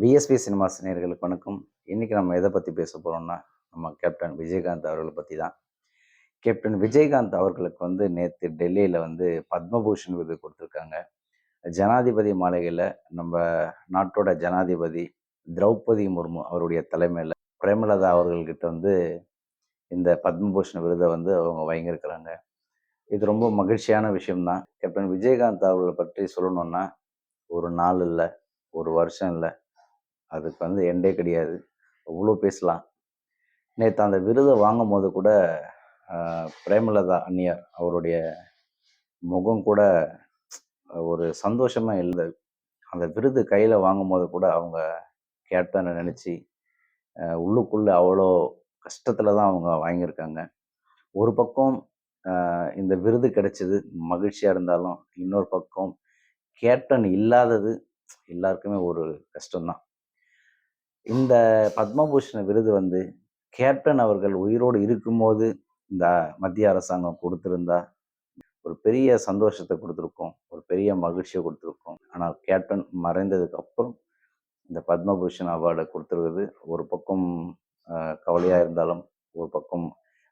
VSP cinema நேயர்களுக்கு வணக்கம். இன்றைக்கி நம்ம எதை பற்றி பேச போகிறோம்னா நம்ம கேப்டன் விஜயகாந்த் அவர்களை பற்றி தான். கேப்டன் விஜயகாந்த் அவர்களுக்கு வந்து நேற்று டெல்லியில் வந்து பத்மபூஷன் விருது கொடுத்துருக்காங்க. ஜனாதிபதி மாளிகையில் நம்ம நாட்டோட ஜனாதிபதி திரௌபதி முர்மு அவருடைய தலைமையில் பிரேமலதா அவர்கள்கிட்ட வந்து இந்த பத்மபூஷன் விருதை வந்து அவங்க வாங்கியிருக்கிறாங்க இது ரொம்ப மகிழ்ச்சியான விஷயம்தான். கேப்டன் விஜயகாந்த் அவர்களை பற்றி சொல்லணும்னா ஒரு நாள் இல்லை ஒரு வருஷம் இல்லை அதுக்கு வந்து எண்டே கிடையாது. அவ்வளோ பேசலாம். நேற்று அந்த விருதை வாங்கும் போது கூட பிரேமலதா அந்நியார் அவருடைய முகம் கூட ஒரு சந்தோஷமாக இல்லை அந்த விருது கையில் வாங்கும் போது கூட அவங்க கேப்டனை நினச்சி உள்ளுக்குள்ளே அவ்வளோ கஷ்டத்தில் தான் அவங்க வாங்கியிருக்காங்க. ஒரு பக்கம் இந்த விருது கிடைச்சது மகிழ்ச்சியாக இருந்தாலும் இன்னொரு பக்கம் கேப்டன் இல்லாதது எல்லாருக்குமே ஒரு கஷ்டம்தான். இந்த பத்மபூஷன் விருது வந்து கேப்டன் அவர்கள் உயிரோடு இருக்கும்போது இந்த மத்திய அரசாங்கம் கொடுத்துருந்தா ஒரு பெரிய சந்தோஷத்தை கொடுத்துருக்கோம் ஒரு பெரிய மகிழ்ச்சியை கொடுத்துருக்கோம். ஆனால் கேப்டன் மறைந்ததுக்கு அப்புறம் இந்த பத்மபூஷன் அவார்டை கொடுத்துருக்குது ஒரு பக்கம் கவலையாக இருந்தாலும் ஒரு பக்கம்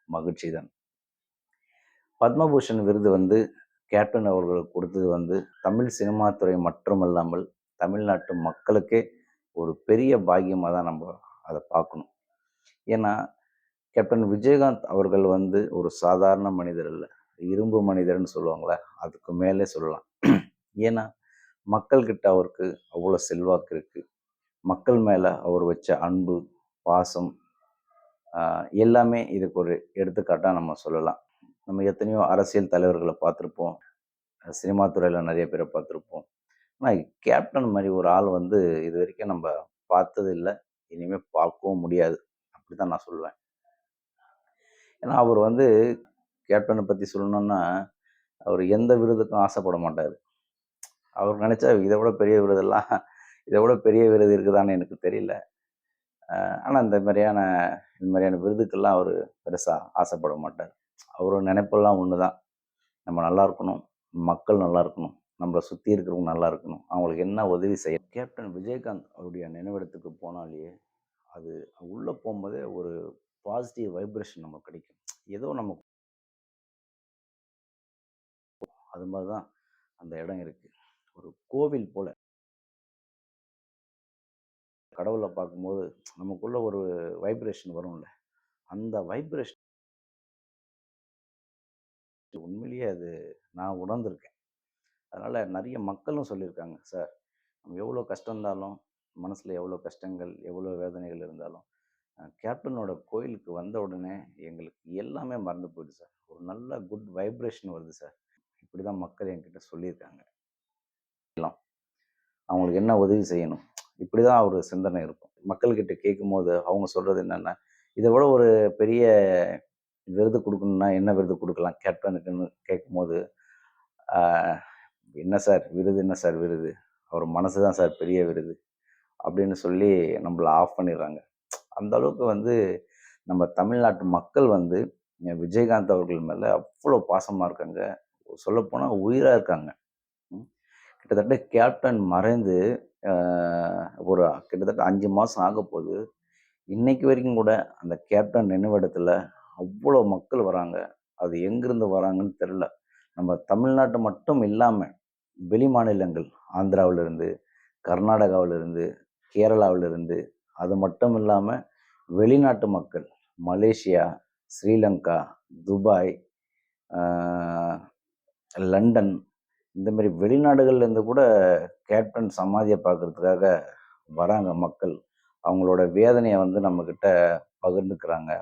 மகிழ்ச்சி தான். பத்மபூஷன் விருது வந்து கேப்டன் அவர்களுக்கு கொடுத்தது வந்து தமிழ் சினிமா துறை மட்டுமல்லாமல் தமிழ்நாட்டு மக்களுக்கே ஒரு பெரிய பாக்கியமாக தான் நம்ம அதை பார்க்கணும் ஏன்னா கேப்டன் விஜயகாந்த் அவர்கள் வந்து ஒரு சாதாரண மனிதர் இல்லை இரும்பு மனிதர்னு சொல்லுவாங்களே அதுக்கு மேலே சொல்லலாம். ஏன்னா மக்கள்கிட்ட அவருக்கு அவ்வளோ செல்வாக்கு இருக்குது மக்கள் மேலே அவர் வச்ச அன்பு பாசம் எல்லாமே இதுக்கு ஒரு எடுத்துக்காட்டாக நம்ம சொல்லலாம். நம்ம எத்தனையோ அரசியல் தலைவர்களை பார்த்துருப்போம். சினிமா துறையில் நிறைய பேரை பார்த்துருப்போம். ஆனால் கேப்டன் மாதிரி ஒரு ஆள் வந்து இது வரைக்கும் நம்ம பார்த்தது இல்லை. இனிமேல் பார்க்கவும் முடியாது. அப்படி தான் நான் சொல்லுவேன். ஏன்னா அவர் வந்து கேப்டனை பற்றி சொல்லணும்னா அவர் எந்த விருதுக்கும் ஆசைப்பட மாட்டார். அவர் நினச்சா இதை விட பெரிய விருதெல்லாம் இதை விட பெரிய விருது இருக்குதான்னு எனக்கு தெரியல. ஆனால் இந்த மாதிரியான இந்த மாதிரியான விருதுக்கெல்லாம் அவர் பெருசாக ஆசைப்பட மாட்டார். அவரோட நினைப்பெல்லாம் ஒன்று தான் நம்ம நல்லா இருக்கணும். மக்கள் நல்லா இருக்கணும். நம்மளை சுற்றி இருக்கிறவங்க நல்லா இருக்கணும். அவங்களுக்கு என்ன உதவி செய்ய கேப்டன் விஜயகாந்த் அவருடைய நினைவிடத்துக்கு போனாலேயே அது உள்ளே போகும்போதே ஒரு பாசிட்டிவ் வைப்ரேஷன் நமக்கு கிடைக்கும். ஏதோ நம்ம அது மாதிரி தான் அந்த இடம் இருக்குது ஒரு கோவில் போல். கடவுளை பார்க்கும்போது நமக்குள்ள ஒரு வைப்ரேஷன் வரும்ல. அந்த வைப்ரேஷன் உண்மையிலேயே அது நான் உணர்ந்திருக்கேன். அதனால் நிறைய மக்களும் சொல்லியிருக்காங்க சார் நம்ம எவ்வளோ கஷ்டம் இருந்தாலும் மனசில் எவ்வளோ கஷ்டங்கள் எவ்வளோ வேதனைகள் இருந்தாலும் கேப்டனோட கோயிலுக்கு வந்த உடனே எங்களுக்கு எல்லாமே மறந்து போயிடுது சார். ஒரு நல்ல குட் வைப்ரேஷன் வருது சார். இப்படி தான் மக்கள் என்கிட்ட சொல்லியிருக்காங்க. எல்லாம். அவங்களுக்கு என்ன உதவி செய்யணும்? இப்படி தான் ஒரு சிந்தனை இருக்கும். மக்கள்கிட்ட கேட்கும்போது அவங்க சொல்கிறது என்னென்னா இதை விட ஒரு பெரிய விருது கொடுக்கணும்னா என்ன விருது கொடுக்கலாம்? கேப்டனுக்குன்னு கேட்கும்போது என்ன சார்? விருது என்ன சார்? விருது. அவர் மனசு தான் சார் பெரிய விருது. அப்படின்னு சொல்லி நம்மளை ஆஃப் பண்ணிடுறாங்க. அந்த அளவுக்கு வந்து நம்ம தமிழ்நாட்டு மக்கள் வந்து விஜயகாந்த் அவர்கள் மேலே அவ்வளோ பாசமாக இருக்காங்க. சொல்லப்போனால் உயிராக இருக்காங்க. கிட்டத்தட்ட கேப்டன் மறைந்து ஒரு கிட்டத்தட்ட அஞ்சு மாதம் ஆக போகுது. இன்னைக்கு வரைக்கும் கூட அந்த கேப்டன் நினைவிடத்தில் அவ்வளோ மக்கள் வராங்க. அது எங்கேருந்து வராங்கன்னு தெரில நம்ம தமிழ்நாட்டு மட்டும் இல்லாமல் வெளி மாநிலங்கள் ஆந்திராவிலிருந்து கர்நாடகாவிலிருந்து கேரளாவிலிருந்து அது மட்டும் இல்லாமல் வெளிநாட்டு மக்கள் மலேசியா ஸ்ரீலங்கா துபாய் லண்டன் இந்தமாரி வெளிநாடுகள்லேருந்து கூட கேப்டன் சமாதியை பார்க்கறதுக்காக வராங்க மக்கள். அவங்களோட வேதனையை வந்து நம்மக்கிட்ட பகிர்ந்துக்கிறாங்க.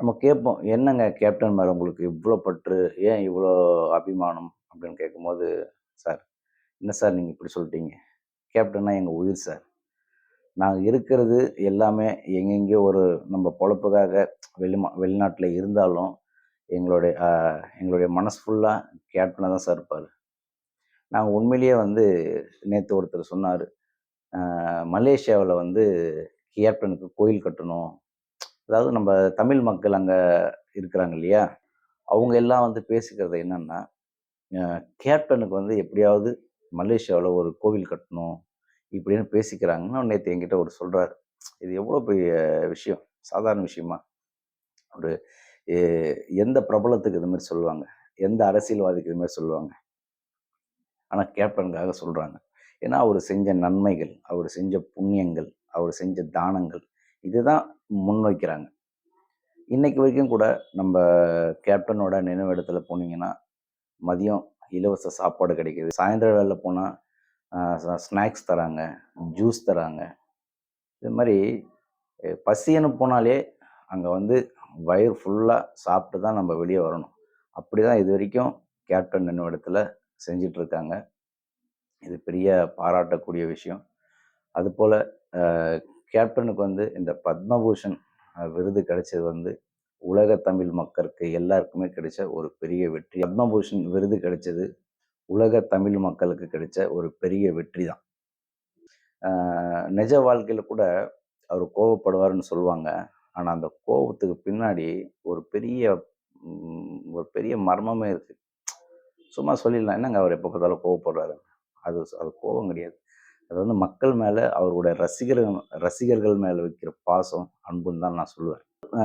நம்ம கேட்போம் என்னங்க கேப்டன் மேலே உங்களுக்கு இவ்வளோ பற்று? ஏன் இவ்வளோ அபிமானம்? அப்படின்னு கேட்கும்போது சார் என்ன சார் நீங்கள் இப்படி சொல்லிட்டீங்க? கேப்டன்னா எங்கள் உயிர் சார். நாங்கள் இருக்கிறது எல்லாமே எங்கெங்கேயோ ஒரு நம்ம பொழப்புக்காக வெளிமா வெளிநாட்டில் இருந்தாலும் எங்களுடைய எங்களுடைய மனசு ஃபுல்லாக கேப்டனாக தான் சார் இருப்பார். நாங்கள் உண்மையிலேயே வந்து நேற்று ஒருத்தர் சொன்னார் மலேசியாவில் வந்து கேப்டனுக்கு கோயில் கட்டணும். அதாவது நம்ம தமிழ் மக்கள் அங்கே இருக்கிறாங்க இல்லையா? அவங்க எல்லாம் வந்து பேசிக்கிறது என்னென்னா கேப்டனுக்கு வந்து எப்படியாவது மலேசியாவில் ஒரு கோவில் கட்டணும் இப்படின்னு பேசிக்கிறாங்கன்னு நேற்று என்கிட்ட ஒரு சொல்கிறாரு இது எவ்வளோ பெரிய விஷயம் சாதாரண விஷயமா? ஒரு எந்த பிரபலத்துக்கு இது மாதிரி சொல்லுவாங்க? எந்த அரசியல்வாதிக்கு இது மாதிரி சொல்லுவாங்க? ஆனால் கேப்டனுக்காக சொல்கிறாங்க ஏன்னா அவர் செஞ்ச நன்மைகள் அவர் செஞ்ச புண்ணியங்கள் அவர் செஞ்ச தானங்கள் இதுதான் முன்வைக்கிறாங்க. இன்னைக்கு வரைக்கும் கூட நம்ம கேப்டனோட நினைவிடத்தில் போனீங்கன்னா மதியம் இலவச சாப்பாடு கிடைக்குது. சாயந்தர வேலை போனால் ஸ்நாக்ஸ் தராங்க ஜூஸ் தராங்க. இது மாதிரி பசின்னு போனாலே அங்கே வந்து வயிறு ஃபுல்லாக சாப்பிட்டு தான் நம்ம வெளியே வரணும். அப்படி தான் இது வரைக்கும் கேப்டன் நினைவிடத்தில் இடத்துல செஞ்சிட்ருக்காங்க இது பெரிய பாராட்டக்கூடிய விஷயம். அதுபோல் கேப்டனுக்கு வந்து இந்த பத்மபூஷன் விருது கிடைச்சது வந்து உலக தமிழ் மக்களுக்கு எல்லாருக்குமே கிடைச்ச ஒரு பெரிய வெற்றி. பத்மபூஷன் விருது கிடைச்சது உலக தமிழ் மக்களுக்கு கிடைச்ச ஒரு பெரிய வெற்றி தான். நிஜ வாழ்க்கையில் கூட அவர் கோவப்படுவார்னு சொல்லுவாங்க. ஆனால் அந்த கோபத்துக்கு பின்னாடி ஒரு பெரிய ஒரு பெரிய மர்மமே இருக்குது சும்மா சொல்லிடலாம். என்னங்க அவர் எப்போ பார்த்தாலும் கோவப்படுறாரு? அது அது கோபம் கிடையாது. அது வந்து மக்கள் மேலே அவருடைய ரசிகர்கள் ரசிகர்கள் மேலே வைக்கிற பாசம் அன்புன்னு தான் நான் சொல்லுவேன்.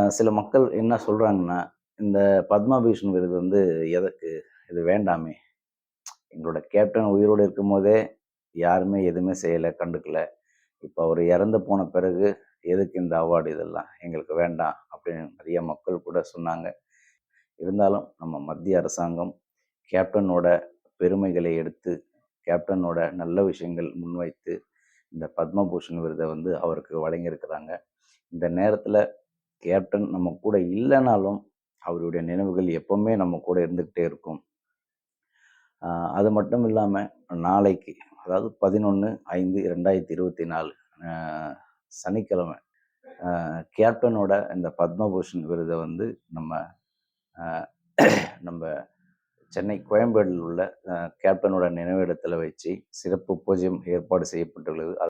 சில மக்கள் என்ன சொல்கிறாங்கன்னா இந்த பத்மபூஷன் விருது வந்து எதற்கு? இது வேண்டாமே. எங்களோட கேப்டன் உயிரோடு இருக்கும்போதே யாருமே எதுவுமே செய்யலை கண்டுக்கல. இப்போ அவர் இறந்து போன பிறகு எதுக்கு இந்த அவார்டு இதெல்லாம்? எங்களுக்கு வேண்டாம். அப்படின்னு நிறைய மக்கள் கூட சொன்னாங்க. இருந்தாலும் நம்ம மத்திய அரசாங்கம் கேப்டனோட பெருமைகளை எடுத்து கேப்டனோட நல்ல விஷயங்கள் முன்வைத்து இந்த பத்மபூஷன் விருதை வந்து அவருக்கு வழங்கியிருக்கிறாங்க. இந்த நேரத்தில் கேப்டன் நம்ம கூட இல்லைனாலும் அவருடைய நினைவுகள் எப்பவுமே நம்ம கூட இருந்துக்கிட்டே இருக்கும். அது மட்டும் இல்லாமல் நாளைக்கு அதாவது பதினொன்று ஐந்து ரெண்டாயிரத்தி இருபத்தி நாலு சனிக்கிழமை கேப்டனோட இந்த பத்மபூஷன் விருதை வந்து நம்ம நம்ம சென்னை கோயம்பேடில் உள்ள கேப்டனோட நினைவிடத்தில் வச்சு சிறப்பு பூஜ்யம் ஏற்பாடு செய்யப்பட்டுள்ளது.